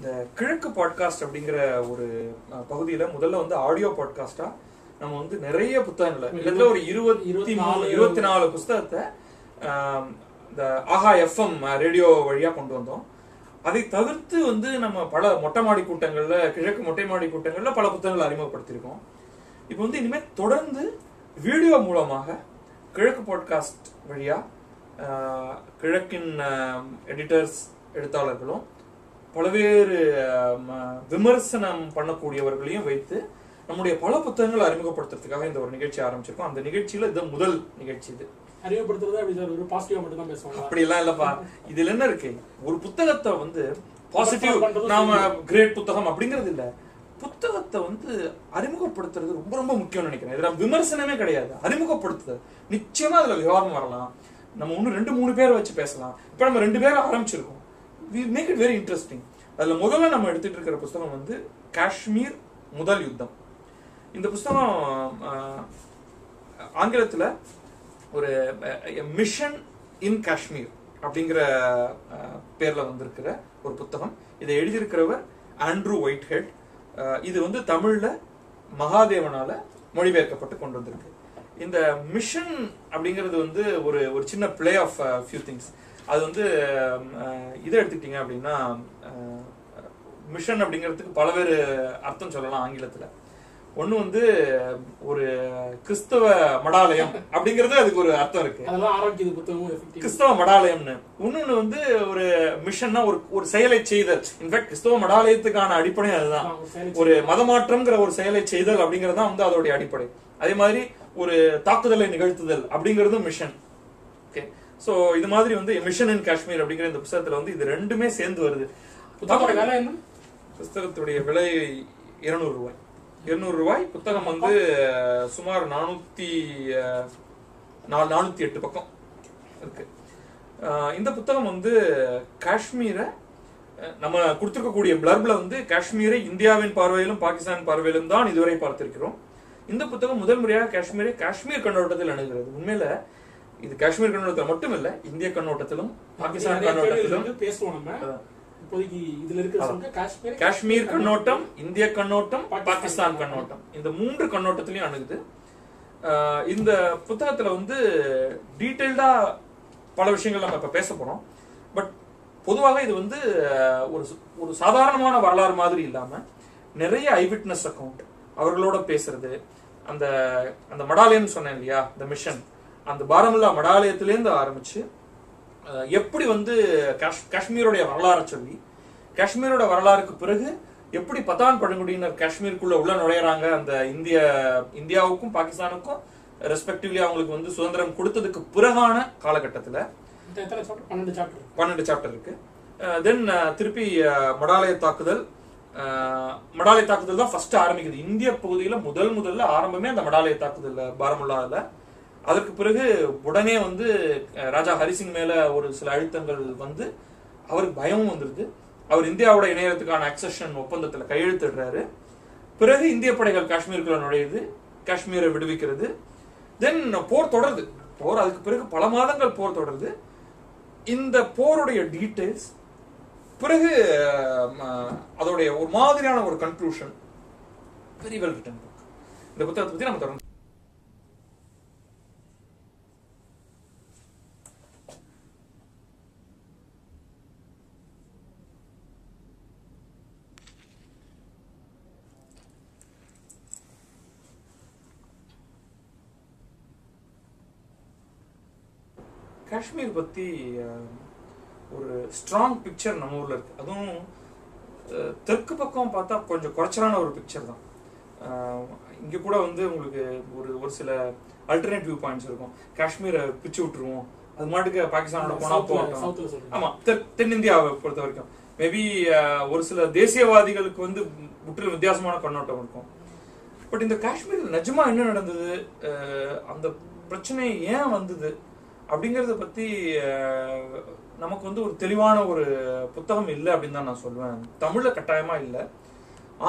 இந்த கிழக்கு பாட்காஸ்ட் அப்படிங்கிற ஒரு பகுதியில முதல்ல வந்து ஆடியோ பாட்காஸ்டா நம்ம வந்து நிறைய புத்தகங்களை கிட்டத்தட்ட ஒரு இருபத்தி இருபத்தி மூணு இருபத்தி நாலு புஸ்தகத்தை ஆம், இந்த ஆஹா எஃப்எம் ரேடியோ வழியா கொண்டு வந்தோம். அதை தவிர்த்து வந்து நம்ம பல மொட்டை மாடி கூட்டங்கள்ல கிழக்கு மொட்டை மாடி கூட்டங்கள்ல பல புத்தகங்களை அறிமுகப்படுத்தியிருக்கோம். இப்போ வந்து இனிமேல் தொடர்ந்து வீடியோ மூலமாக கிழக்கு பாட்காஸ்ட் வழியா கிழக்கின் எடிட்டர்ஸ் எழுத்தாளர்களும் பல்வேறு விமர்சனம் பண்ணக்கூடியவர்களையும் வைத்து நம்முடைய பல புத்தகங்களை அறிமுகப்படுத்துறதுக்காக இந்த ஒரு நிகழ்ச்சி ஆரம்பிச்சிருக்கோம். அந்த நிகழ்ச்சியில இது முதல் நிகழ்ச்சி இது. அறிமுகப்படுத்துறது அப்படி சார்? ஒரு பாசிட்டிவா மட்டும் தான் பேசுவாங்க அப்படி எல்லாம் இல்லப்பா. இதுல என்ன இருக்கு? ஒரு புத்தகத்தை வந்து பாசிட்டிவ் நாம கிரேட் புத்தகம் அப்படிங்கிறது இல்ல. புத்தகத்தை வந்து அறிமுகப்படுத்துறது ரொம்ப ரொம்ப முக்கியம்னு நினைக்கிறேன். இதுல விமர்சனமே கிடையாது. அறிமுகப்படுத்துதல் நிச்சயமா அதுல விவாதம் வரலாம். நம்ம இன்னும் ரெண்டு மூணு பேரை வச்சு பேசலாம். இப்ப நம்ம ரெண்டு பேரை ஆரம்பிச்சிருக்கோம். We make it very interesting அதுல முதல்ல நம்ம எடுத்துட்டு இருக்கிற புத்தகம் வந்து காஷ்மீர் முதல் யுத்தம். இந்த புஸ்தகம் ஆங்கிலத்தில் ஒரு மிஷன் இன் காஷ்மீர் அப்படிங்கிற பேரில் வந்திருக்கிற ஒரு புத்தகம். இதை எழுதியிருக்கிறவர் ஆண்ட்ரூ ஒயிட் ஹெட் இது வந்து தமிழில் மகாதேவனால் மொழிபெயர்க்கப்பட்டு கொண்டு வந்திருக்கு. இந்த மிஷன் அப்படிங்கிறது வந்து ஒரு ஒரு சின்ன பிளே ஆஃப் ஃபியூ திங்ஸ் அது வந்து அஹ், இதை எடுத்துக்கிட்டீங்க அப்படின்னா மிஷன் அப்படிங்கிறதுக்கு பலவேறு அர்த்தம் சொல்லலாம் ஆங்கிலத்துல. ஒண்ணு வந்து ஒரு கிறிஸ்தவ மடாலயம் அப்படிங்கிறது அதுக்கு ஒரு அர்த்தம் இருக்கு. கிறிஸ்தவ மடாலயம்னு. இன்னொன்னு வந்து ஒரு மிஷன்னா ஒரு ஒரு செயலை செய்தல். இன்ஃபேக்ட் கிறிஸ்தவ மடாலயத்துக்கான அடிப்படை அதுதான். ஒரு மதமாற்றம்ங்கிற ஒரு செயலை செய்தல் அப்படிங்கிறது தான் வந்து அதோடைய அடிப்படை. அதே மாதிரி ஒரு தாக்குதலை நிகழ்த்துதல் அப்படிங்கிறதும் மிஷன் ஓகே சோ இது மாதிரி வந்து மிஷன் இன் காஷ்மீர் அப்படிங்கிற இந்த புத்தகத்துல வந்து இது ரெண்டுமே சேர்ந்து வருது. புத்தகத்தோட விலை என்ன? புஸ்தகத்துடைய விலை இருநூறு ரூபாய். இருநூறு ரூபாய். புத்தகம் வந்து சுமார் நானூத்தி நானூத்தி எட்டு பக்கம் இருக்கு. இந்த புத்தகம் வந்து காஷ்மீரை நம்ம கொடுத்திருக்கக்கூடிய பிளர்ப்ல வந்து காஷ்மீரை இந்தியாவின் பார்வையிலும் பாகிஸ்தான் பார்வையிலும் தான் இதுவரை பார்த்திருக்கிறோம். இந்த புத்தகம் முதல் முறையாக காஷ்மீரை காஷ்மீர் கண்ணோட்டத்தில் அணுகிறது. உண்மையில இது காஷ்மீர் கண்ணோட்டத்தில் மட்டும் இல்ல இந்திய கண்ணோட்டத்திலும் பாகிஸ்தான் கண்ணோட்டத்திலும். பேசுவோம் நம்ம. காஷ்மீர் கண்ணோட்டம் இந்திய கண்ணோட்டம் பாகிஸ்தான் கண்ணோட்டம். இந்த மூன்று கண்ணோட்டத்திலையும் அணுகுது. இந்த புத்தகத்துல வந்து டீடைல்டா பல விஷயங்கள் நம்ம இப்ப பேச போறோம். பட் பொதுவாக இது வந்து ஒரு ஒரு சாதாரணமான வரலாறு மாதிரி இல்லாம நிறைய ஐவிட்னஸ் அக்கவுண்ட் அவர்களோட பேசுறது அந்த அந்த மடாலயம் சொன்னேன் இல்லையா இந்த மிஷன் அந்த பாரமுல்லா மடாலயத்திலேருந்து ஆரம்பிச்சு எப்படி வந்து காஷ் காஷ்மீருடைய வரலாறை சொல்லி காஷ்மீரோட வரலாறுக்கு பிறகு எப்படி பதான் பழங்குடியினர் காஷ்மீருக்குள்ள உள்ள நுழையறாங்க அந்த இந்திய இந்தியாவுக்கும் பாகிஸ்தானுக்கும் ரெஸ்பெக்டிவ்லி அவங்களுக்கு வந்து சுதந்திரம் கொடுத்ததுக்கு பிறகான காலகட்டத்துல பன்னெண்டு சாப்டர் இருக்கு. தென் திருப்பி மடாலய தாக்குதல் மடாலய தாக்குதல் தான் ஃபர்ஸ்ட் ஆரம்பிக்குது. இந்திய பகுதியில் முதல் முதல்ல ஆரம்பமே அந்த மடாலய தாக்குதல் பாரமுல்லாவில் அதற்கு பிறகு உடனே வந்து ராஜா ஹரிசிங் மேல ஒரு சில அழுத்தங்கள் வந்து அவருக்கு பயமும் வந்துருது. அவர் இந்தியாவோட இணையத்துக்கான அக்சஷன் ஒப்பந்தத்தில் கையெழுத்திடுறாரு. பிறகு இந்திய படைகள் காஷ்மீருக்குள்ள நுழையுது. காஷ்மீரை விடுவிக்கிறது. தென் போர் தொடருது. போர் அதுக்கு பிறகு பல மாதங்கள் போர் தொடருது. இந்த போருடைய டீட்டெயில்ஸ் பிறகு அதோடைய ஒரு மாதிரியான ஒரு conclusion very well written book இந்த புத்தகத்தை பத்தி நம்ம தொடர்ந்து காஷ்மீர் பத்தி ஒரு ஸ்ட்ராங் பிக்சர் நம்ம ஊர்ல இருக்கு. அதுவும் தெற்கு பக்கம் பார்த்தா கொஞ்சம் குறைச்சலான ஒரு பிக்சர் தான். இங்க கூட வந்து உங்களுக்கு ஒரு ஒரு சில அல்டர்னேட் வியூ பாயிண்ட்ஸ் இருக்கும். காஷ்மீரை பிச்சு விட்டுருவோம். அது மாட்டுக்கு பாகிஸ்தானோட போனா போகட்டும். ஆமா தென் தென்னிந்தியாவை பொறுத்த வரைக்கும். மேபி ஒரு சில தேசியவாதிகளுக்கு வந்து முற்றிலும் வித்தியாசமான கண்ணோட்டம் இருக்கும். பட் இந்த காஷ்மீர்ல நிஜமா என்ன நடந்தது? அந்த பிரச்சனை ஏன் வந்தது? அப்படிங்கறத பத்தி நமக்கு வந்து ஒரு தெளிவான ஒரு புத்தகம் இல்லை அப்படின்னு தான் நான் சொல்லுவேன். தமிழ்ல கட்டாயமா இல்லை.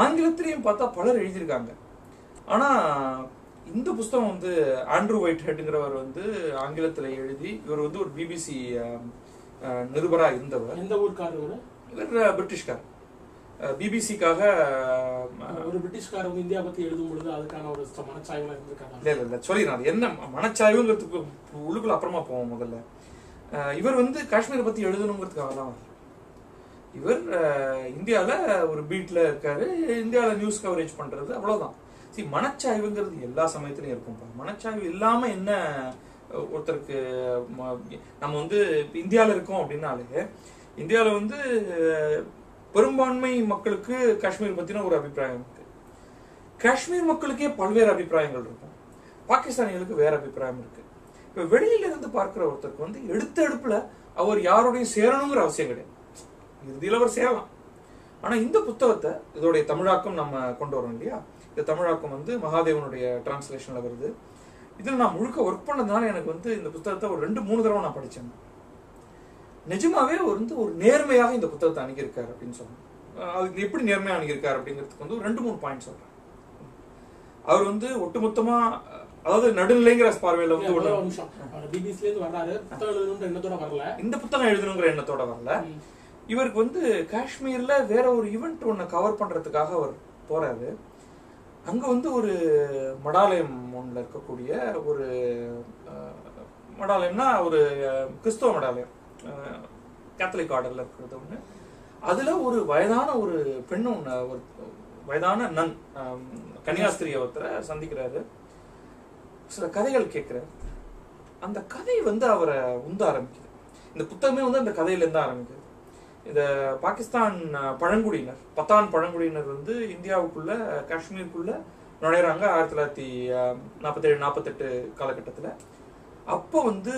ஆங்கிலத்திலையும் பார்த்தா பலர் எழுதியிருக்காங்க. ஆனா இந்த புஸ்தகம் வந்து ஆண்ட்ரூ ஒயிட் ஹெட்ங்கிறவர் வந்து ஆங்கிலத்துல எழுதி இவர் வந்து ஒரு பிபிசி நிருபரா இருந்தவர். எந்த ஊருக்காரர் இவரு? பிரிட்டிஷ்கார். பிபிசிக்காக ஒரு பிரிட்டிஷ்காரர் வந்து இந்தியா பத்தி எழுதும் பொழுது அதுக்கான ஒரு மனச்சாய்வுல இருந்திருக்காங்க இல்ல இல்ல அது என்ன மனச்சாய்வுங்கிறதுக்கு உள்ளுக்குள்ள அப்புறமா போவோம் முதல்ல. இவர் வந்து காஷ்மீரை பற்றி எழுதணுங்கிறதுக்காக தான் இவர் இந்தியாவில் ஒரு பீட்டில் இருக்காரு. இந்தியாவில் நியூஸ் கவரேஜ் பண்ணுறது அவ்வளோதான் சரி மனச்சாய்வுங்கிறது எல்லா சமயத்துலையும் இருக்கும்ப்பா மனச்சாய்வு இல்லாமல் என்ன ஒருத்தருக்கு நம்ம வந்து இந்தியாவில் இருக்கோம் அப்படின்னாலே இந்தியாவில் வந்து பெரும்பான்மை மக்களுக்கு காஷ்மீர் பற்றின ஒரு அபிப்பிராயம் இருக்கு. காஷ்மீர் மக்களுக்கே பல்வேறு அபிப்பிராயங்கள் இருக்கும். பாகிஸ்தானிகளுக்கு வேற அபிப்பிராயம் இருக்கு. இப்போ வெளியில இருந்து பார்க்கிற ஒருத்தருக்கு வந்து எடுத்த எடுப்புல அவர் யாரோடையும் சேரணுங்கிற அவசியம் கிடையாது. இறுதியில் அவர் சேரலாம். ஆனால் இந்த புத்தகத்தை இதோடைய தமிழாக்கம் நம்ம கொண்டு வரோம் இல்லையா? இந்த தமிழாக்கம் வந்து மகாதேவனுடைய டிரான்ஸ்லேஷனில் வருது. இதில் நான் முழுக்க ஒர்க் பண்ணதுனால எனக்கு வந்து இந்த புத்தகத்தை ஒரு ரெண்டு மூணு தடவை நான் படித்தேன் நிஜமாவே அவர் வந்து ஒரு நேர்மையாக இந்த புத்தகத்தை அணுகியிருக்காரு அப்படின்னு சொன்னேன் அது அதுக்கு எப்படி நேர்மையாக அணுகியிருக்காரு அப்படிங்கிறதுக்கு வந்து ஒரு ரெண்டு மூணு பாயிண்ட் சொல்கிறேன் அவர் வந்து ஒட்டுமொத்தமாக அதாவது நடுநிலைங்கிற பார்வையில வந்து ஒரே நிமிஷம். பிபிசில இருந்து வர்றாரு. புத்தகம் எழுதணுன்ற எண்ணத்தோட வரல. இந்த புத்தகம் எழுதணுங்கிற எண்ணத்தோட வரல. இவருக்கு வந்து காஷ்மீர்ல வேற ஒரு ஈவெண்ட் ஒண்ணு கவர் பண்றதுக்காக அவர் போறாரு. அங்க வந்து ஒரு மடாலயம் ஒண்ணுல இருக்கக்கூடிய ஒரு மடாலயம்னா ஒரு கிறிஸ்தவ மடாலயம். கேத்தலிக் ஆர்டர்ல இருக்கிறது ஒண்ணு. அதுல ஒரு வயதான ஒரு பெண் ஒண்ணு ஒரு வயதான நன் அஹ், கன்னியாஸ்திரி ஒருத்தரை சந்திக்கிறாரு. சில கதைகள் கேட்குறேன். அந்த கதை வந்து அவரை உந்த ஆரம்பிக்குது. இந்த புத்தகமே வந்து அந்த கதையிலேருந்து ஆரம்பிக்குது. இந்த பாகிஸ்தான் பழங்குடியினர் பத்தான் பழங்குடியினர் வந்து இந்தியாவுக்குள்ள காஷ்மீருக்குள்ள நுழையிறாங்க ஆயிரத்தி தொள்ளாயிரத்தி நாற்பத்தேழு நாற்பத்தெட்டு காலகட்டத்தில். அப்போ வந்து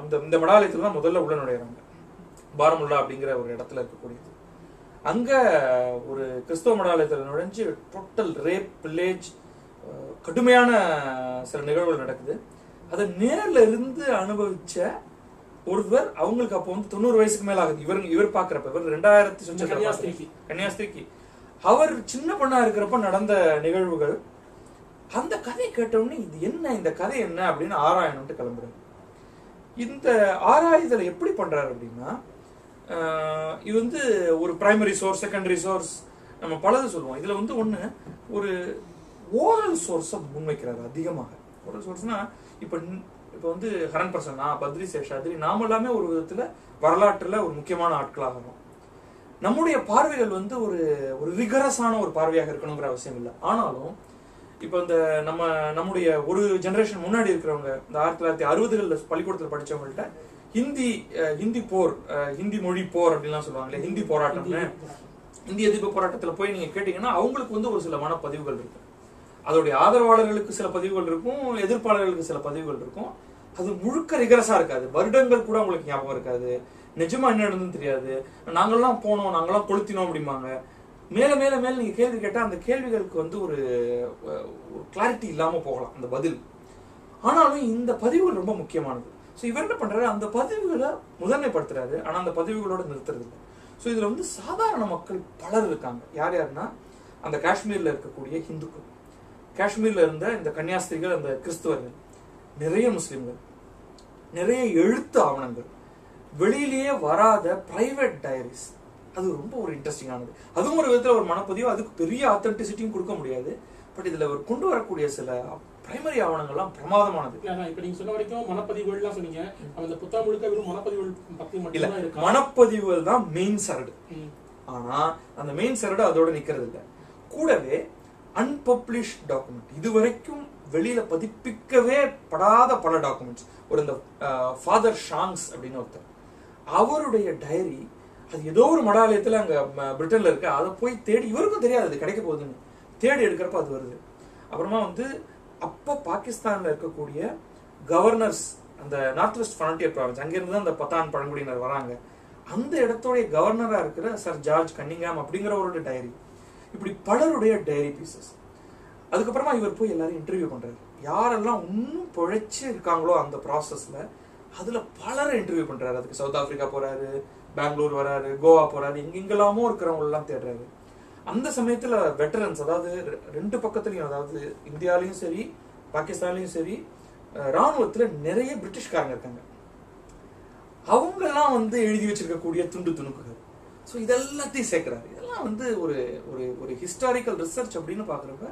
அந்த இந்த மடாலயத்தில் தான் முதல்ல உள்ள நுழையிறாங்க. பாரமுல்லா அப்படிங்கிற ஒரு இடத்துல இருக்கக்கூடியது. அங்கே ஒரு கிறிஸ்தவ மடாலயத்தில் நுழைஞ்சு டோட்டல் ரேப் வில்லேஜ் கடுமையான சில நிகழ்வுகள் நடக்குது. அதை நேர்ல இருந்து அனுபவிச்ச ஒருவர் அவங்களுக்கு அப்போ வந்து தொண்ணூறு வயசுக்கு மேல ஆகுது. இவர் இவர் பாக்குறப்ப இவர் ரெண்டாயிரத்தி சொச்சத்துல கன்னியாஸ்திரிக்கு. கன்னியாஸ்திரிக்கு. அவர் சின்ன பொண்ணா இருக்கிறப்ப நடந்த நிகழ்வுகள் அந்த கதையை கேட்டவுடனே இது என்ன இந்த கதை என்ன அப்படின்னு ஆராயணும்ட்டு கிளம்புறாரு. இந்த ஆராய்தலை எப்படி பண்றாரு அப்படின்னா இது வந்து ஒரு பிரைமரி சோர்ஸ் செகண்டரி சோர்ஸ் நம்ம பலது சொல்லுவோம். இதுல வந்து ஒண்ணு ஒரு ஓரல் சோர்ஸை முன்வைக்கிறாரு அதிகமாக. ஓரல் சோர்ஸ்னா இப்ப இப்ப வந்து ஹரன் பிரசன்னா பத்ரி சேஷாத்ரி நாம எல்லாமே ஒரு விதத்துல வரலாற்றுல ஒரு முக்கியமான ஆட்களாகிறோம் நம்முடைய பார்வைகள் வந்து ஒரு ஒரு ரிகரஸான ஒரு பார்வையாக இருக்கணுங்கிற அவசியம் இல்லை. ஆனாலும் இப்போ இந்த நம்ம நம்முடைய ஒரு ஜெனரேஷன் முன்னாடி இருக்கிறவங்க இந்த ஆயிரத்தி தொள்ளாயிரத்தி அறுபதுகளில் பள்ளிக்கூடத்தில் படிச்சவங்கள்ட்ட ஹிந்தி ஹிந்தி போர் ஹிந்தி மொழி போர் அப்படின்லாம் சொல்லுவாங்களே ஹிந்தி போராட்டம்னு. இந்திய எதிர்ப்பு போராட்டத்தில் போய் நீங்க கேட்டீங்கன்னா அவங்களுக்கு வந்து ஒரு சில மனப்பதிவுகள் இருக்கும் அதோடைய ஆதரவாளர்களுக்கு சில பதிவுகள் இருக்கும் எதிர்ப்பாளர்களுக்கு சில பதிவுகள் இருக்கும். அது முழுக்க ரிகரஸா இருக்காது. வருடங்கள் கூட உங்களுக்கு ஞாபகம் இருக்காது. நிஜமா என்ன நடந்ததுன்னு தெரியாது. நாங்கெல்லாம் போனோம் நாங்களாம் கொளுத்தினோம் அப்படிம்பாங்க. மேல மேல மேல நீங்க கேள்வி கேட்டா அந்த கேள்விகளுக்கு வந்து ஒரு கிளாரிட்டி இல்லாம போகலாம் அந்த பதில். ஆனாலும் இந்த பதிவுகள் ரொம்ப முக்கியமானது. ஸோ இவர் என்ன பண்றாரு? அந்த பதிவுகளை முதன்மைப்படுத்துறாரு. ஆனா அந்த பதிவுகளோட நிறுத்துறது இல்லை ஸோ இதுல வந்து சாதாரண மக்கள் பலர் இருக்காங்க. யார் யாருன்னா அந்த காஷ்மீர்ல இருக்கக்கூடிய இந்துக்கள் காஷ்மீர்ல இருந்த இந்த கன்னியாஸ்திரிகள் அந்த கிறிஸ்துவர்கள் நிறைய முஸ்லிம்கள் நிறைய எழுத்து ஆவணங்கள் வெளியிலேயே வராத பிரைவேட் டைரிஸ் அது ரொம்ப ஒரு இன்ட்ரெஸ்டிங்கானது அதுவும் ஒரு விதத்துல ஒரு மனப்பதிவு அதுக்கு பெரிய ஆத்தென்டிசிட்டியும் கொடுக்க முடியாது. பட் இதுல அவர் கொண்டு வரக்கூடிய சில பிரைமரி ஆவணங்கள்லாம் பிரமாதமானது. இப்ப நீங்க சொன்ன வரைக்கும் மனப்பதிவுகள்லாம் சொன்னீங்க. அந்த புத்தகம் முழுக்க வெறும் மனப்பதிவுகள் பத்தி இருக்கா? மனப்பதிவுகள் தான் மெயின் சரடு. ஆனா அந்த மெயின் சரடு அதோட நிக்கிறது இல்ல கூடவே அன்பப்ளிஷ் டாக்குமெண்ட் இதுவரைக்கும் வெளியில பதிப்பிக்கவே படாத பல டாக்குமெண்ட்ஸ் ஒரு இந்த ஃபாதர் ஷாங்ஸ் அப்படின்னு ஒருத்தர். அவருடைய டைரி அது ஏதோ ஒரு மடாலயத்தில் அங்கே பிரிட்டன்ல இருக்கு. அதை போய் தேடி இவருக்கும் தெரியாது அது கிடைக்க போகுதுன்னு. தேடி எடுக்கிறப்ப அது வருது. அப்புறமா வந்து அப்போ பாகிஸ்தான்ல இருக்கக்கூடிய கவர்னர்ஸ் அந்த நார்த் வெஸ்ட் ஃப்ரண்டியர் ப்ராவின்ஸ் அங்கிருந்து தான் அந்த பத்தான் பழங்குடியினர் வராங்க. அந்த இடத்துடைய கவர்னராக இருக்கிற சர் ஜார்ஜ் கன்னிங்காம் அப்படிங்கிறவரோட டைரி இப்படி பலருடைய டைரி பீசஸ் அதுக்கப்புறமா இவர் போய் எல்லாரும் இன்டர்வியூ பண்றாரு. யாரெல்லாம் இன்னும் பிழைச்சி இருக்காங்களோ அந்த ப்ராசஸ்ல அதுல பலரை இன்டர்வியூ பண்றாரு. அதுக்கு சவுத் ஆப்பிரிக்கா போறாரு பெங்களூர் வராரு கோவா போறாரு எங்கெங்கெல்லாமோ இருக்கிறவங்க எல்லாம் தேடுறாரு. அந்த சமயத்துல வெட்டரன்ஸ் அதாவது ரெ- ரெண்டு பக்கத்துலயும் அதாவது இந்தியாலயும் சரி பாகிஸ்தான்லயும் சரி அஹ், ராணுவத்துல நிறைய பிரிட்டிஷ்காரங்க இருக்காங்க. அவங்கெல்லாம் வந்து எழுதி வச்சிருக்கக்கூடிய துண்டு துணுக்குகள். ஸோ இதெல்லாத்தையும் சேர்க்கிறாரு. இதெல்லாம் வந்து ஒரு ஒரு ஒரு ஹிஸ்டாரிக்கல் ரிசர்ச் அப்படின்னு பார்க்குறப்ப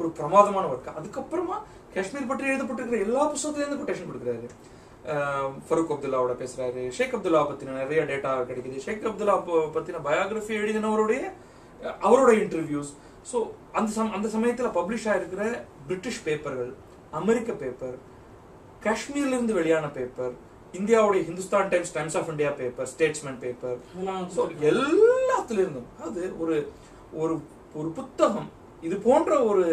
ஒரு பிரமாதமான ஒர்க் அதுக்கப்புறமா காஷ்மீர் பற்றி எழுதப்பட்டிருக்கிற எல்லா புத்தகத்துலேருந்து கொட்டேஷன் கொடுக்குறாரு. ஃபருக் ஃபரூக் அப்துல்லாவோட பேசுறாரு. ஷேக் அப்துல்லா பத்தின நிறைய டேட்டா கிடைக்குது. ஷேக் அப்துல்லா பத்தின பயோகிராஃபி எழுதினவருடைய அவரோட இன்டர்வியூஸ் ஸோ அந்த சம் அந்த சமயத்தில் பப்ளிஷ் ஆயிருக்கிற பிரிட்டிஷ் பேப்பர்கள் அமெரிக்க பேப்பர் காஷ்மீர்ல இருந்து வெளியான பேப்பர் இந்தியாவுடைய Hindustan Times Times of India paper Statesman paper so எல்லாத்துல இருந்தும் அது ஒரு ஒரு ஒரு புத்தகம். இது போன்ற ஒரு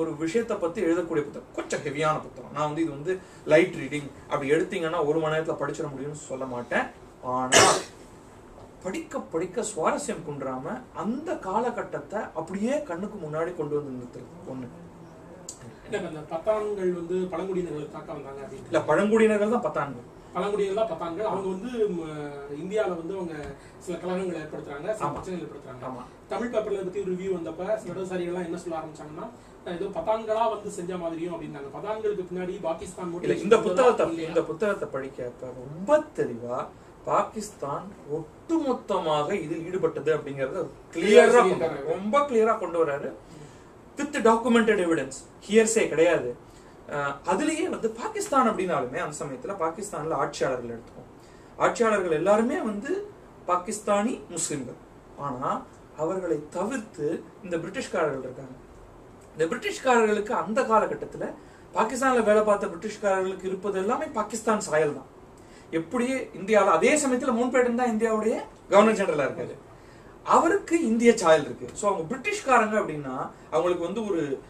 ஒரு விஷயத்தை பத்தி எழுதக்கூடிய புத்தகம். கொஞ்சம் ஹெவியான புத்தகம். நான் வந்து இது வந்து லைட் ரீடிங் அப்படி எடுத்தீங்கன்னா ஒரு மணி நேரத்துல படிச்சிட முடியும்னு சொல்ல மாட்டேன். ஆனா படிக்க படிக்க சுவாரஸ்யம் குன்றாம அந்த காலகட்டத்தை அப்படியே கண்ணுக்கு முன்னாடி கொண்டு வந்து நிறுத்துறது இந்த பத்தான்கள் வந்து பழங்குடியினர்களை தாக்க வந்தாங்க இல்ல பழங்குடியினர்கள் தான் பத்தாண்டு பழங்குடியினர் தான் பத்தான்கள். அவங்க வந்து இந்தியால வந்து அவங்க சில கலகங்கள் ஏற்படுத்துறாங்க சில. பிரச்சனைகள் ஏற்படுத்துறாங்க. தமிழ் பேப்பர்ல பத்தி ஒரு ரிவ்யூ வந்தப்ப சில இடதுசாரிகள்லாம் என்ன சொல்ல ஆரம்பிச்சாங்கன்னா ஏதோ பத்தான்களா வந்து செஞ்ச மாதிரியும் அப்படின்னாங்க. பத்தான்களுக்கு பின்னாடி பாகிஸ்தான் motivation இந்த புத்தகத்தை? இந்த புத்தகத்தை படிக்கிறப்ப ரொம்ப தெளிவா பாகிஸ்தான் ஒட்டுமொத்தமாக இதில் ஈடுபட்டது அப்படிங்கறத கிளியரா ரொம்ப கிளியரா கொண்டு வராரு. வித் டாக்குமெண்டட் எவிடன்ஸ் ஹியர்ஸே கிடையாது. அதுலேயே வந்து பாகிஸ்தான் அப்படின்னாலுமே அந்த சமயத்தில் பாகிஸ்தானில் ஆட்சியாளர்கள் எடுத்துக்கோம் ஆட்சியாளர்கள் எல்லாருமே வந்து பாகிஸ்தானி முஸ்லிம்கள். ஆனால் அவர்களை தவிர்த்து இந்த பிரிட்டிஷ்காரர்கள் இருக்காங்க. இந்த பிரிட்டிஷ்காரர்களுக்கு அந்த காலகட்டத்தில் பாகிஸ்தானில் வேலை பார்த்த பிரிட்டிஷ்காரர்களுக்கு இருப்பது எல்லாமே பாகிஸ்தான் சாயல் தான் எப்படி இந்தியாவில் அதே சமயத்தில் மவுண்ட்பேட்டன் தான் இந்தியாவுடைய கவர்னர் ஜெனரலாக இருக்காரு. அவருக்கு இந்திய சாயல் இருக்கு. ஸோ அவங்க பிரிட்டிஷ்காரங்க அப்படின்னா அவங்களுக்கு வந்து ஒரு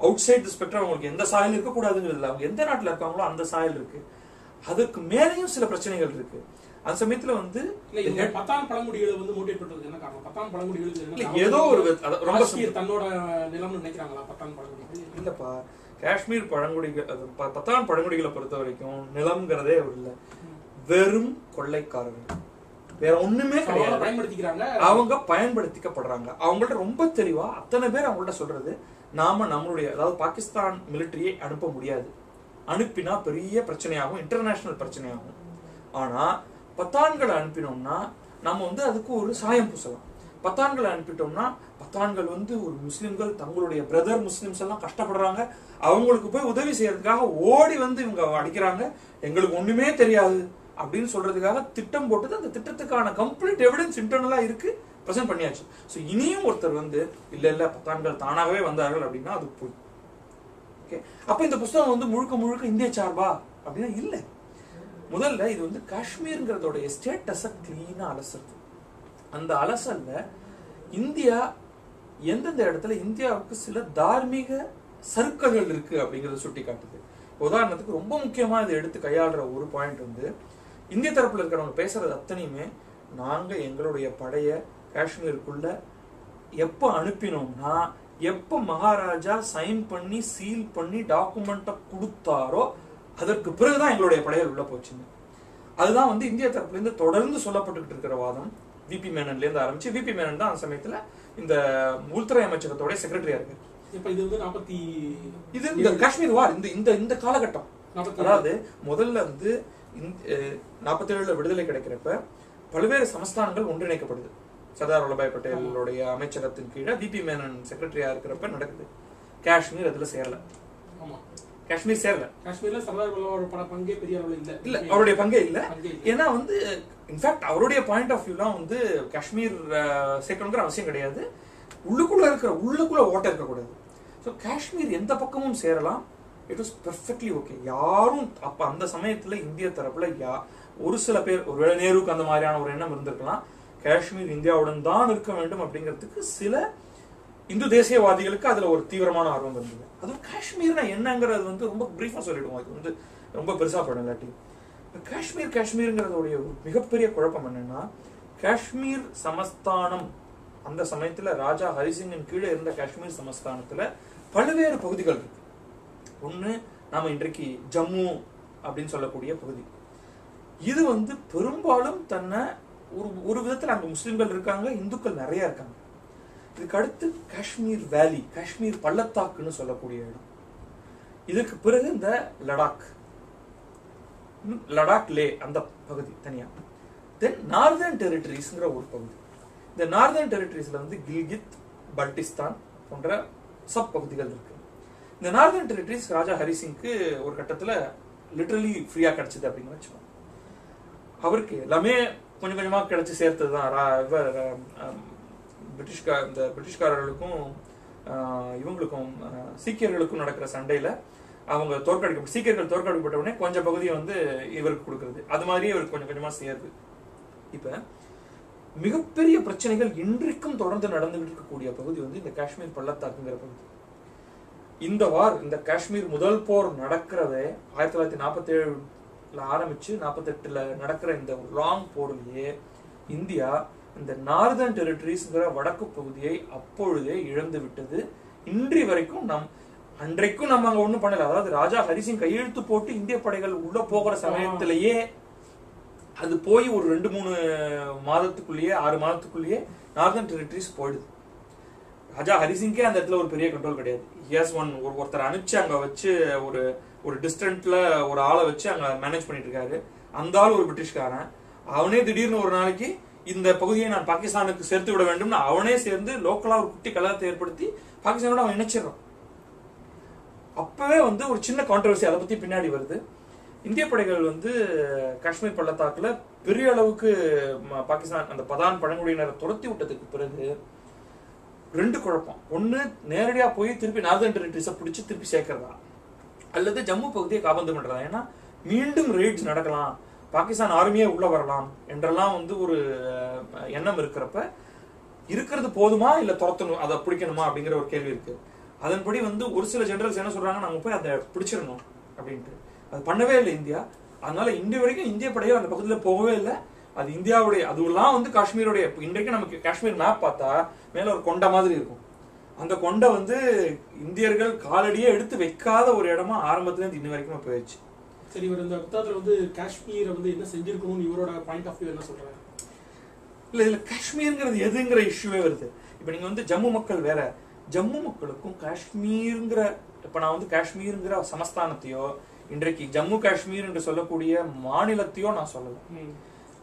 அவுட் சைட் ஸ்பெக்ட்ரம் அவங்களுக்கு எந்த சாயல் இருக்கக்கூடாதுங்கிறது இல்லை அவங்க எந்த நாட்டில் இருக்காங்களோ அந்த சாயல் இருக்கு. அதுக்கு மேலேயும் சில பிரச்சனைகள் இருக்கு. அந்த சமயத்துல வந்து பத்தான் பழங்குடிகளை வந்து மோட்டிவேட் பண்றதுக்கு என்ன காரணம்? பழங்குடிகளுக்கு இல்ல, காரணம்? ஏதோ ஒரு ரொம்ப தன்னோட நிலம்னு நினைக்கிறாங்களா பத்தான் பழங்குடிகள்? இல்லப்பா காஷ்மீர் பழங்குடிகள் அது ப- பத்தான் பழங்குடிகளை பொறுத்த வரைக்கும் நிலம்ங்கிறதே இல்ல. வெறும் கொள்ளைக்காரர்கள். வேற ஒண்ணுமே கிடையாது. பயன்படுத்திக்கிறாங்க. அவங்க பயன்படுத்திக்கப்படுறாங்க. அவங்கள்ட்ட ரொம்ப தெளிவா அத்தனை பேர் அவங்கள்ட்ட சொல்றது நாம நம்மளுடைய அதாவது பாகிஸ்தான் மிலிட்டரியை அனுப்ப முடியாது. அனுப்பினா பெரிய பிரச்சனையாகும் இன்டர்நேஷனல் பிரச்சனையாகும். ஆனா பத்தான்களை அனுப்பினோம்னா நம்ம வந்து அதுக்கு ஒரு சாயம் பூசலாம். பத்தான்களை அனுப்பிட்டோம்னா பத்தான்கள் வந்து ஒரு முஸ்லிம்கள் தங்களுடைய பிரதர் முஸ்லிம்ஸ் எல்லாம் கஷ்டப்படுறாங்க. அவங்களுக்கு போய் உதவி செய்யறதுக்காக ஓடி வந்து இவங்க அடிக்கிறாங்க. எங்களுக்கு ஒண்ணுமே தெரியாது. அப்படின்னு சொல்றதுக்காக திட்டம் போட்டது அந்த திட்டத்துக்கான கம்ப்ளீட் எவிடன்ஸ் இன்டர்னலா இருக்கு ப்ரெசென்ட் பண்ணியாச்சு. ஸோ இனியும் ஒருத்தர் வந்து இல்ல இல்ல பத்தாண்கள் தானாகவே வந்தார்கள் அப்படின்னா அது போய். ஓகே அப்ப இந்த புஸ்தகம் வந்து முழுக்க முழுக்க இந்திய சார்பா? அப்படின்னா இல்ல. முதல்ல இது வந்து காஷ்மீர்ங்கிறதோடைய ஸ்டேட்டஸை கிளீனா அலசுறது. அந்த அலசல்ல இந்தியா எந்தெந்த இடத்துல இந்தியாவுக்கு சில தார்மீக சர்க்கல்கள் இருக்கு அப்படிங்கறத சுட்டி காட்டுது உதாரணத்துக்கு ரொம்ப முக்கியமா இதை எடுத்து கையாளுற ஒரு பாயிண்ட் வந்து இந்திய தரப்புல இருக்கிறவங்க பேசுறது அத்தனையுமே நாங்க எங்களுடைய படைய காஷ்மீருக்குள்ள எப்ப அனுப்பினோம்னா எப்ப மகாராஜா சைன் பண்ணி சீல் பண்ணி டாக்குமெண்ட்டை கொடுத்தாரோ அதற்கு பிறகுதான் எங்களுடைய படைகள் உள்ள போச்சுங்க. அதுதான் வந்து இந்திய தரப்புல இருந்து தொடர்ந்து சொல்லப்பட்டுக்கிட்டு இருக்கிற வாதம். விபி மேனன்ல இருந்து ஆரம்பிச்சு விபி மேனன் தான் அந்த சமயத்துல இந்த உள்துறை அமைச்சகத்தோட செக்ரட்டரியா இருக்கு இப்ப இது வந்து நாற்பத்தி இது இந்த காஷ்மீர் வார் இந்த இந்த இந்த காலகட்டம். அதாவது முதல்ல வந்து நாற்பத்தி ஏழுல விடுதலை கிடைக்கிறப்ப பல்வேறு சமஸ்தானங்கள் ஒன்றிணைக்கப்படுது. சர்தார் வல்லபாய் பட்டேலுடைய அமைச்சகத்தின் கீழே பிபி மேனன் செக்ரட்டரியா இருக்கிறப்ப நடக்குது. காஷ்மீர் அதுல சேரல. ஆமா. காஷ்மீர் சேரல. காஷ்மீர்ல சர்தார் வல்லபாயோட பட பங்கே பெரிய அளவுல இல்ல. இல்ல அவருடைய பங்கே இல்ல. ஏன்னா வந்து இன்ஃபேக்ட் அவருடைய பாயிண்ட் ஆஃப் வியூலாம் வந்து காஷ்மீர் சேர்க்கணுங்கிற அவசியம் கிடையாது. உள்ளுக்குள்ள இருக்கிற உள்ளுக்குள்ள ஓட்ட இருக்கக்கூடாது. ஸோ காஷ்மீர் எந்த பக்கமும் சேரலாம். இட் வாஸ் பெர்ஃபெக்ட்லி ஓகே யாரும் அப்ப அந்த சமயத்துல இந்திய தரப்புல யா ஒரு சில பேர் ஒருவேளை நேருக்கு அந்த மாதிரியான ஒரு எண்ணம் இருந்திருக்கலாம். காஷ்மீர் இந்தியாவுடன் தான் இருக்க வேண்டும் அப்படிங்கிறதுக்கு சில இந்து தேசியவாதிகளுக்கு அதுல ஒரு தீவிரமான ஆர்வம் இருந்தது. அதுவும் காஷ்மீர்னா என்னங்கிறது வந்து ரொம்ப பிரீஃபா சொல்லிடுவோம். அது வந்து ரொம்ப பெருசா படம் இல்லாட்டி. காஷ்மீர் காஷ்மீருங்கிறதுடைய மிகப்பெரிய குழப்பம் என்னன்னா காஷ்மீர் சமஸ்தானம் அந்த சமயத்துல ராஜா ஹரிசிங்கின் கீழே இருந்த காஷ்மீர் சமஸ்தானத்துல பல்வேறு பகுதிகள் இருக்கு. ஒன்று நாம் இன்றைக்கு ஜம்மு அப்படின்னு சொல்லக்கூடிய பகுதி. இது வந்து பெரும்பாலும் தன்னை ஒரு ஒரு விதத்தில் அங்கே முஸ்லீம்கள் இருக்காங்க இந்துக்கள் நிறைய இருக்காங்க. இதுக்கு அடுத்து காஷ்மீர் வேலி காஷ்மீர் பள்ளத்தாக்குன்னு சொல்லக்கூடிய இடம். இதுக்கு பிறகு இந்த லடாக். ம், லடாக் லே அந்த பகுதி தனியா. தென் நார்தர்ன் டெரிட்டரிஸ்ங்கிற ஒரு பகுதி. இந்த நார்தர்ன் டெரிட்டரிஸ்ல வந்து கில்கித் பல்டிஸ்தான் போன்ற சப் பகுதிகள் இருக்கு. இந்த நார்தர்ன் டெரிட்டரிஸ் ராஜா ஹரிசிங்க்கு ஒரு கட்டத்தில் லிட்ரலி ஃப்ரீயாக கிடச்சிது அப்படின்னு வச்சுக்கோங்க. அவருக்கு எல்லாமே கொஞ்சம் கொஞ்சமாக கிடச்சி சேர்த்தது தான் இவர் அஹ், இந்த பிரிட்டிஷ்காரர்களுக்கும் இவங்களுக்கும் சீக்கியர்களுக்கும் நடக்கிற சண்டையில் அவங்க தோற்கடிக்க சீக்கியர்கள் தோற்கடிக்கப்பட்ட உடனே கொஞ்சம் பகுதியை வந்து இவருக்கு கொடுக்குறது. அது மாதிரியே இவருக்கு கொஞ்சம் கொஞ்சமாக சேருது இப்போ மிகப்பெரிய பிரச்சனைகள் இன்றைக்கும் தொடர்ந்து நடந்துகிட்டு இருக்கக்கூடிய பகுதி வந்து இந்த காஷ்மீர் பள்ளத்தாக்குங்கிற பகுதி. இந்த வார் இந்த காஷ்மீர் முதல் போர் நடக்கிறதே ஆயிரத்தி தொள்ளாயிரத்தி நாற்பத்தி ஏழுல ஆரம்பிச்சு நாற்பத்தெட்டுல நடக்கிற இந்த லாங் போர்லயே இந்தியா இந்த நார்தர்ன் டெரிட்டரிஸ்ங்கிற வடக்கு பகுதியை அப்பொழுதே இழந்து விட்டது. இன்றி வரைக்கும் நம் அன்றைக்கும் நம்ம அங்க ஒண்ணும் பண்ணல. அதாவது ராஜா ஹரிசிங் கையெழுத்து போட்டு இந்திய படைகள் உள்ள போகிற சமயத்திலேயே அது போய் ஒரு ரெண்டு மூணு மாதத்துக்குள்ளேயே ஆறு மாதத்துக்குள்ளேயே நார்தர்ன் டெரிட்டரிஸ் போயிடுது. ராஜா ஹரிசிங்கே அந்த இடத்துல ஒரு பெரிய கண்ட்ரோல் கிடையாது. எஸ் ஒன் ஒரு ஒருத்தர் அனுப்பிச்சு அங்க வச்சு ஒரு ஒரு டிஸ்டன்ட்ல ஒரு ஆளை வச்சு அங்க மேனேஜ் பண்ணிட்டு இருக்காரு அந்த ஆள் ஒரு பிரிட்டிஷ்காரன். அவனே திடீர்னு ஒரு நாளைக்கு இந்த பகுதியை நான் பாகிஸ்தானுக்கு சேர்த்து விட வேண்டும்னு அவனே சேர்ந்து லோக்கலா ஒரு குட்டி கலகத்தை ஏற்படுத்தி பாகிஸ்தானோட அவன் இணைச்சிடறான். அப்பவே வந்து ஒரு சின்ன கான்ட்ரவர்சி அதை பத்தி பின்னாடி வருது. இந்திய படைகள் வந்து காஷ்மீர் பள்ளத்தாக்குல பெரிய அளவுக்கு பாகிஸ்தான் அந்த பதான் பழங்குடியினரை துரத்தி விட்டதுக்கு பிறகு ரெண்டு குழப்பம். ஒன்று நேரடியாக போய் திருப்பி நார்தர்ன் டெரிட்டரிஸை பிடிச்சி திருப்பி சேர்க்கறதா? அல்லது ஜம்மு பகுதியை காபந்து பண்ணுறதா ஏன்னா மீண்டும் ரெய்ட்ஸ் நடக்கலாம். பாகிஸ்தான் ஆர்மியே உள்ளே வரலாம் என்றெல்லாம் வந்து ஒரு எண்ணம் இருக்கிறப்ப இருக்கிறது போதுமா இல்லை துரத்தணும் அதை பிடிக்கணுமா அப்படிங்கிற ஒரு கேள்வி இருக்கு. அதன்படி வந்து ஒரு சில ஜென்ரல்ஸ் என்ன சொல்றாங்க? நம்ம போய் அதை பிடிச்சிடணும் அப்படின்ட்டு. அது பண்ணவே இல்லை இந்தியா. அதனால இன்று வரைக்கும் இந்திய படைகள் அந்த பகுதியில் போகவே இல்லை. அது இந்தியாவுடைய அதுவெல்லாம் வந்து காஷ்மீருடைய இன்றைக்கு நமக்கு காஷ்மீர் மேப் பார்த்தா மேல ஒரு கொண்ட மாதிரி இருக்கும். அந்த கொண்டை வந்து இந்தியர்கள் காலடியே எடுத்து வைக்காத ஒரு இடமா ஆரம்பத்துல இருந்து இன்ன வரைக்கும் போயிடுச்சு. சரி இவர் இந்த புத்தகத்துல வந்து காஷ்மீரை வந்து என்ன செஞ்சிருக்கணும்னு இவரோட பாயிண்ட் ஆஃப் வியூ என்ன சொல்றாரு? இல்ல இதுல காஷ்மீர்ங்கிறது எதுங்கிற இஷ்யூவே வருது. இப்ப நீங்க வந்து ஜம்மு மக்கள் வேற. ஜம்மு மக்களுக்கும் காஷ்மீருங்கிற இப்ப நான் வந்து காஷ்மீருங்கிற சமஸ்தானத்தையோ இன்றைக்கு ஜம்மு காஷ்மீர் என்று சொல்லக்கூடிய மாநிலத்தையோ நான் சொல்லல.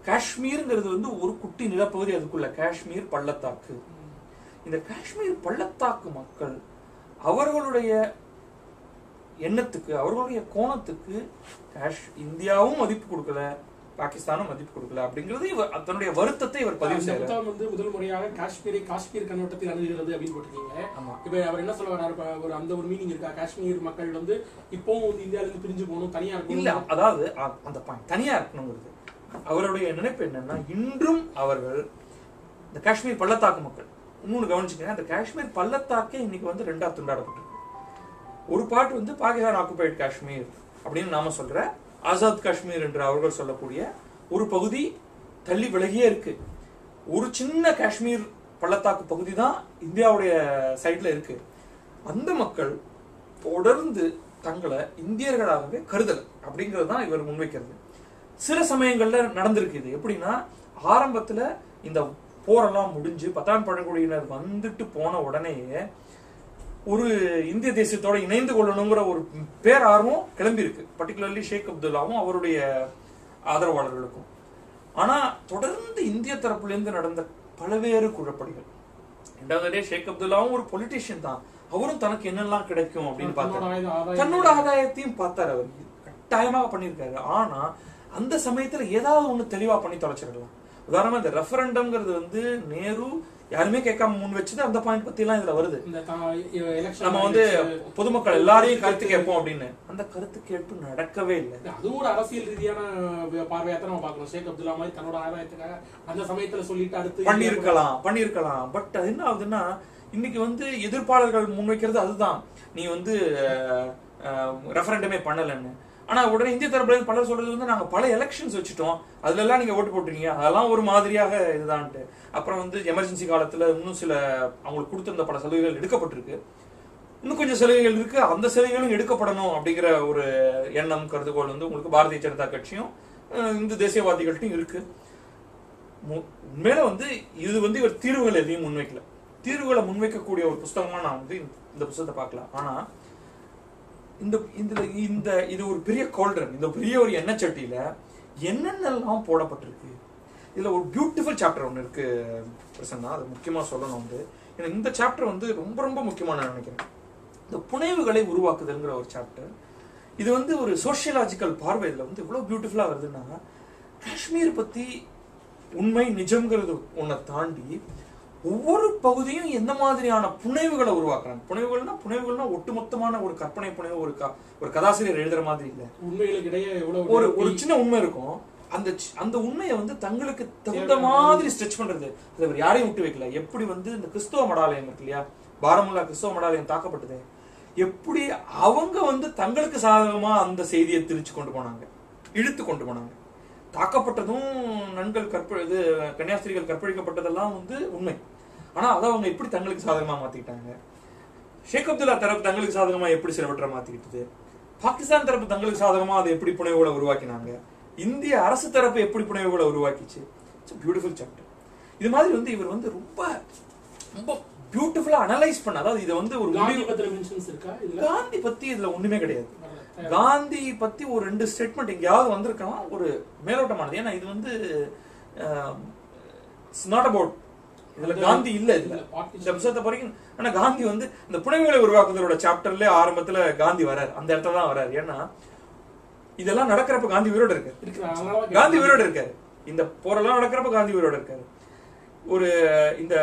காஷ்மீருங்கிறது வந்து ஒரு குட்டி நிலப்பகுதி அதுக்குள்ள காஷ்மீர் பள்ளத்தாக்கு. இந்த காஷ்மீர் பள்ளத்தாக்கு மக்கள் அவர்களுடைய எண்ணத்துக்கு அவர்களுடைய கோணத்துக்கு காஷ் இந்தியாவும் மதிப்பு கொடுக்கல பாகிஸ்தானும் மதிப்பு கொடுக்கல அப்படிங்கிறது இவர் தன்னுடைய வருத்தத்தை இவர் பதிவு புத்தகம் வந்து முதல் முறையாக காஷ்மீரை காஷ்மீர் கண்ணோட்டத்தில் அணுகுகிறது அப்படின்னு போட்டிருக்கீங்க. ஆமா. இப்ப அவர் என்ன சொல்ல வர்றாரு? ஒரு அந்த ஒரு மீனிங் இருக்கா? காஷ்மீர் மக்கள் வந்து இப்பவும் வந்து இந்தியால இருந்து பிரிஞ்சு போகணும் தனியா இல்ல இருக்கணும் அதாவது அ- அந்த பாயிண்ட் தனியா இருக்கணுங்கிறது. அவருடைய நினைப்பு என்னன்னா இன்றும் அவர்கள் இந்த காஷ்மீர் பள்ளத்தாக்கு மக்கள். இன்னொன்னு கவனிச்சுக்கங்க அந்த காஷ்மீர் பள்ளத்தாக்கே இன்னைக்கு வந்து ரெண்டா துண்டாடப்பட்டிருக்கு. ஒரு பாட்டு வந்து பாகிஸ்தான் ஆக்குபைட் காஷ்மீர் அப்படின்னு நாம சொல்ற ஆசாத் காஷ்மீர் என்று அவர்கள் சொல்லக்கூடிய ஒரு பகுதி தள்ளி விலகியே இருக்கு. ஒரு சின்ன காஷ்மீர் பள்ளத்தாக்கு பகுதி தான் இந்தியாவுடைய சைட்ல இருக்கு. அந்த மக்கள் தொடர்ந்து தங்களை இந்தியர்களாகவே கருதல் அப்படிங்கிறது தான் இவர் முன்வைக்கிறது. சில சமயங்கள்ல நடந்திருக்கு இது எப்படின்னா ஆரம்பத்துல இந்த போரெல்லாம் முடிஞ்சு பத்தாம் பழங்குடியினர் வந்துட்டு போன உடனேயே ஒரு இந்திய தேசத்தோட இணைந்து கொள்ளணுங்கிற ஒரு பேரார்வம் கிளம்பி இருக்கு பர்டிகுலர்லி ஷேக் அப்துல்லாவும் அவருடைய ஆதரவாளர்களுக்கும். ஆனா தொடர்ந்து இந்திய தரப்புல இருந்து நடந்த பல்வேறு குழப்படிகள். ரெண்டாவது டே ஷேக் அப்துல்லாவும் ஒரு பொலிட்டிஷியன் தான். அவரும் தனக்கு என்னெல்லாம் கிடைக்கும் அப்படின்னு பார்த்தாரு. ஆதாயம் தன்னோட ஆதாயத்தையும் பார்த்தாரு அவர். கட்டாயமாக பண்ணியிருக்காரு. ஆனா அந்த சமயத்துல ஏதாவது ஒண்ணு தெளிவா பண்ணி தொலைச்சிடலாம். உதாரணமா இந்த ரெஃபரண்டம்ங்கிறது வந்து நேரு யாருமே கேட்காம முன் வச்சது அந்த பாயிண்ட் பத்தி எல்லாம் இதுல வருது. நம்ம வந்து பொதுமக்கள் எல்லாரையும் கருத்து கேட்போம் அப்படின்னு. அந்த கருத்து கேட்பு நடக்கவே இல்லை. அதுவும் ஒரு அரசியல் ரீதியான பார்வையா தான் நம்ம பார்க்கணும். ஷேக் அப்துல்லா மாதிரி தன்னோட ஆதாயத்துக்காக அந்த சமயத்துல சொல்லிட்டு அடுத்து பண்ணியிருக்கலாம் பண்ணியிருக்கலாம். பட் அது என்ன ஆகுதுன்னா இன்னைக்கு வந்து எதிர்ப்பாளர்கள் முன்வைக்கிறது அதுதான். நீ வந்து ரெஃபரண்டமே பண்ணலன்னு. ஆனா உடனே இந்திய தரப்புல பலர் சொல்றது வந்து நாங்க பல எலெக்ஷன்ஸ் வச்சுட்டோம். அதுல எல்லாம் நீங்க ஓட்டு போட்டுருக்கீங்க. அதெல்லாம் ஒரு மாதிரியாக இதுதான்ட்டு. அப்புறம் வந்து எமர்ஜென்சி காலத்துல இன்னும் சில அவங்களுக்கு கொடுத்திருந்த பல சலுகைகள் எடுக்கப்பட்டிருக்கு. இன்னும் கொஞ்சம் சலுகைகள் இருக்கு. அந்த சலுகைகளும் எடுக்கப்படணும் அப்படிங்கிற ஒரு எண்ணம் கருதுகோள் வந்து உங்களுக்கு பாரதிய ஜனதா கட்சியும் இந்து தேசியவாதிகள்ட்டையும் இருக்கு. மு- உண்மையில வந்து இது வந்து இவர் தீர்வுகள் எதையும் முன்வைக்கல. தீர்வுகளை முன்வைக்கக்கூடிய ஒரு புஸ்தகமா நான் வந்து இந்த புஸ்தகத்தை பார்க்கலாம் ஆனா இந்த இந்த இந்த இது ஒரு பெரிய கோல்டன் இந்த பெரிய ஒரு எண்ணெய் சட்டியில என்னென்னலாம் போடப்பட்டிருக்கு? இதுல ஒரு பியூட்டிஃபுல் சாப்டர் ஒன்று இருக்கு பிரசன்னா. அது முக்கியமா சொல்லணும் வந்து. ஏன்னா இந்த சாப்டர் வந்து ரொம்ப ரொம்ப முக்கியமாக நான் நினைக்கிறேன். இந்த புனைவுகளை உருவாக்குதல்ங்கிற ஒரு சாப்டர் இது வந்து ஒரு சோஷியலாஜிக்கல் பார்வையில் வந்து இவ்வளவு பியூட்டிஃபுல்லா வருதுன்னா காஷ்மீர் பத்தி உண்மை நிஜம்ங்கிறது ஒன்றை தாண்டி ஒவ்வொரு பகுதியும் எந்த மாதிரியான புனைவுகளை உருவாக்குறாங்க? புனைவுகள்னா புனைவுகள்னா ஒட்டுமொத்தமான ஒரு கற்பனை புனைவு ஒரு ஒரு கதாசிரியர் எழுதுற மாதிரி இல்லை. உண்மைகளுக்கு இடையே ஒரு ஒரு. சின்ன உண்மை இருக்கும். அந்த அந்த உண்மையை வந்து தங்களுக்கு தகுந்த மாதிரி ஸ்ட்ரெச் பண்றது. அது அவர் யாரையும் விட்டு வைக்கல. எப்படி வந்து இந்த கிறிஸ்துவ மடாலயம் இருக்கு இல்லையா? பாரமுல்லா கிறிஸ்துவ மடாலயம் தாக்கப்பட்டது. எப்படி அவங்க வந்து தங்களுக்கு சாதகமா அந்த செய்தியை திரிச்சு கொண்டு போனாங்க? இழுத்து கொண்டு போனாங்க. தாக்கப்பட்டதும் நன்கள் கற்ப இது கன்னியாஸ்திரிகள் கற்பழிக்கப்பட்டதெல்லாம் வந்து உண்மை. ஆனா அதை அவங்க எப்படி தங்களுக்கு சாதகமா மாத்திக்கிட்டாங்க? ஷேக் அப்துல்லா தரப்பு தங்களுக்கு சாதகமா எப்படி சிலவற்றை மாத்திக்கிட்டது? பாகிஸ்தான் தரப்பு தங்களுக்கு சாதகமா அதை எப்படி புனைவுகளை உருவாக்கினாங்க? இந்திய அரசு தரப்பு எப்படி புனைவுகளை உருவாக்கிச்சு? இட்ஸ் பியூட்டிஃபுல் சாப்டர் இது மாதிரி வந்து இவர் வந்து ரொம்ப ரொம்ப பியூட்டிஃபுல்லா அனலைஸ் பண்ண அதாவது இதை வந்து ஒரு காந்தி பத்தி இதுல ஒண்ணுமே கிடையாது. காந்தி பத்தி ஒரு ரெண்டு ஸ்டேட்மெண்ட் எங்கேயாவது வந்திருக்கலாம் ஒரு மேலோட்டமானது. ஏன்னா இது வந்து இட்ஸ் நாட் அபவுட் இதுல காந்தி இல்ல இதுல. இந்த புத்தகத்தை வரைக்கும் ஆனா காந்தி வந்து இந்த புனைவுகளை உருவாக்குதலோட சாப்டர்ல ஆரம்பத்துல காந்தி வராரு. அந்த இடத்துல தான் வராரு. ஏன்னா இதெல்லாம் நடக்கிறப்ப காந்தி உயிரோட இருக்காரு. காந்தி உயிரோட இருக்காரு. இந்த போரெல்லாம் நடக்கிறப்ப காந்தி உயிரோட இருக்காரு. ஒரு இந்த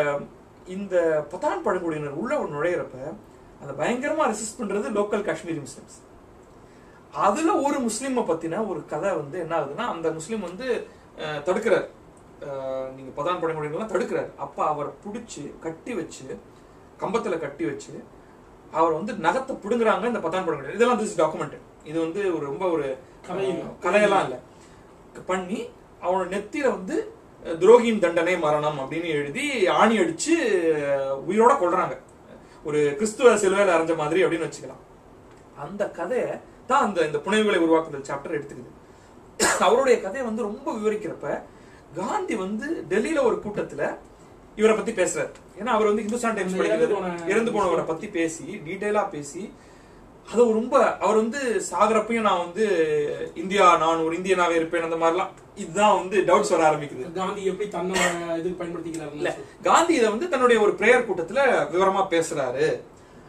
இந்த பதான் பழங்குடியினர் உள்ள ஒரு நுழையிறப்ப அதை பயங்கரமா ரெசிஸ்ட் பண்றது லோக்கல் காஷ்மீரி முஸ்லிம்ஸ் அதுல ஒரு முஸ்லீமை பத்தின ஒரு கதை வந்து என்ன ஆகுதுன்னா அந்த முஸ்லீம் வந்து தடுக்கிறார். நீங்க பதான் பழங்குடியினர்லாம் தடுக்கிறார். அப்ப அவரை பிடிச்சி கட்டி வச்சு கம்பத்துல கட்டி வச்சு அவர் வந்து நகத்தை பிடுங்குறாங்க இந்த பதான் பழங்குடியினர் இதெல்லாம் திஸ் டாக்குமெண்ட் இது வந்து ஒரு ரொம்ப ஒரு கதை இல்ல. பண்ணி அவனோட நெத்தியில வந்து துரோகியின் தண்டனை மரணம் அப்படின்னு எழுதி ஆணி அடிச்சு உயிரோட கொல்றாங்க. ஒரு கிறிஸ்துவ சிலுவையில் அரைஞ்ச மாதிரி அப்படின்னு வச்சுக்கலாம். அந்த கதையை தான் அந்த இந்த புனைவுகளை உருவாக்குதல் சாப்டர் எடுத்துக்குது. அவருடைய கதையை வந்து ரொம்ப விவரிக்கிறப்ப காந்தி வந்து டெல்லியில ஒரு கூட்டத்துல இவரை பத்தி பேசுறாரு. ஏன்னா அவர் வந்து இந்துஸ்தான் டைம்ஸ் அந்த படிக்கிறது இறந்து போன- இறந்து போனவரை பத்தி பேசி டீட்டெயிலா பேசி அது ரொம்ப அவர் வந்து சாகுறப்பையும் நான் வந்து இந்தியா நான் ஒரு இந்தியனாவே இருப்பேன் அந்த மாதிரிலாம் இதுதான் வந்து டவுட்ஸ் வர ஆரம்பிக்குது. காந்தி எப்படி தன்னோட இல்ல பயன்படுத்திக்கிறாரு காந்தி இதை வந்து தன்னுடைய ஒரு பிரேயர் கூட்டத்துல விவரமா பேசுறாரு.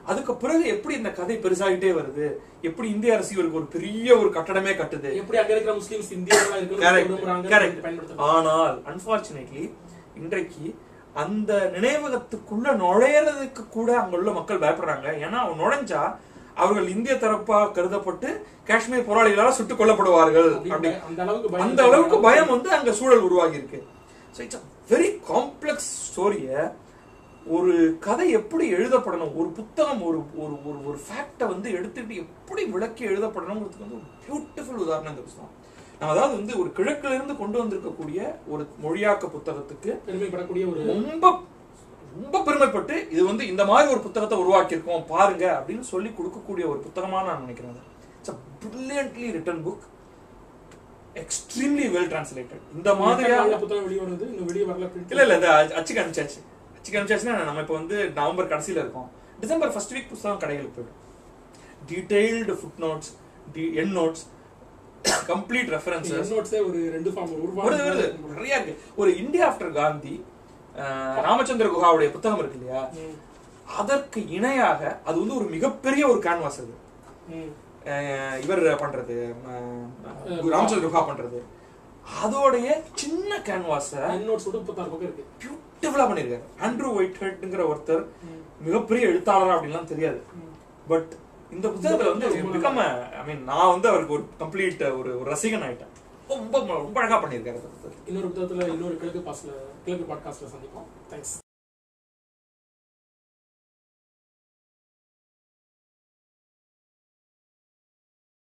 அதுக்கு பிறகு எப்படி இந்த கதை பெருசாகிட்டே வருது? எப்படி இந்திய அரசு இவருக்கு ஒரு பெரிய ஒரு கட்டடமே கட்டுது? எப்படி அங்க இருக்கிற முஸ்லிம்ஸ். பயன்படுத்துறாங்க. ஆனால் அன்பார்ச்சுனேட்லி இன்றைக்கு அந்த நினைவகத்துக்குள்ள நுழையறதுக்கு கூட அங்க உள்ள மக்கள் பயப்படுறாங்க. ஏன்னா அவங்க நுழைஞ்சா அவர்கள் இந்திய தரப்பா கருதப்பட்டு காஷ்மீர் போராளிகளால் சுட்டுக் கொல்லப்படுவார்கள். அந்த அளவுக்கு பயம் அந்த அளவுக்கு பயம் வந்து அங்க சூழல் உருவாகி இருக்கு. வெரி காம்ப்ளெக்ஸ் ஸ்டோரிய ஒரு கதை எப்படி எழுதப்படணும்? ஒரு புத்தகம் ஒரு ஒரு ஒரு ஒரு ஃபேக்டை வந்து எடுத்துக்கிட்டு எப்படி விளக்கி எழுதப்படணுங்கிறதுக்கு வந்து ஒரு பியூட்டிஃபுல் உதாரணம் இந்த புத்தகம். நம்ம அதாவது வந்து ஒரு கிழக்குல இருந்து கொண்டு வந்திருக்கக்கூடிய ஒரு மொழியாக்க புத்தகத்துக்கு பெருமைப்படக்கூடிய ஒரு ரொம்ப ரொம்ப பெருமைப்பட்டு இது வந்து இந்த மாதிரி ஒரு புத்தகத்தை உருவாக்கியிருக்கோம் பாருங்க அப்படின்னு சொல்லி கொடுக்கக்கூடிய ஒரு புத்தகமா நான் நினைக்கிறேன் it's brilliantly written book extremely well translated இந்த மாதிரியா மாதிரியான புத்தகம் வெளியே வருது இன்னும் வெளியே வரல. இல்ல இல்ல இந்த அச்சு- அச்சுக்கு அனுப்பிச்சாச்சு. அச்சுக்கு அனுப்பிச்சாச்சுன்னா நம்ம இப்போ வந்து நவம்பர் கடைசியில இருக்கோம். டிசம்பர் ஃபர்ஸ்ட் வீக் புத்தகம் கடைகளுக்கு போயிடும். Detailed footnotes endnotes complete notes ஏ ஒரு ரெண்டு ஃபார்ம் ஒரு வருது நிறைய இருக்கு. ஒரு இந்தியா ஆஃப்டர் காந்தி ராமச்சந்திர குஹாவுடைய புத்தகம் இருக்கு இல்லையா? அதற்கு இணையாக அது வந்து ஒரு மிகப்பெரிய ஒரு கேன்வாஸ் அது. இவர் பண்றது ராமச்சந்திர குஹா பண்றது. அதோடைய சின்ன கேன்வாஸ நோட்ஸ் முப்பத்தாறு பக்கம் இருக்கு. பியூட்டிஃபுல்லா பண்ணிருக்காரு. ஆண்ட்ரூ ஒயிட் ஹெட்ங்கிற ஒருத்தர் மிகப்பெரிய எழுத்தாளரா அப்படின்லாம் தெரியாது. பட் இந்த புத்தகத்துல வந்து பிகம் ஐ மீன் நான் வந்து அவருக்கு ஒரு கம்ப்ளீட் ஒரு ரசிகன் ஆயிட்டேன். ரொம்ப ரொம்ப அழகா பண்ணியிருக்காரு இன்னொரு புத்தகத்துல இன்னொரு கிழக்கு பாஸ்ல கிழக்கு பாட்காஸ்ட்ல சந்திப்போம். தேங்க்ஸ்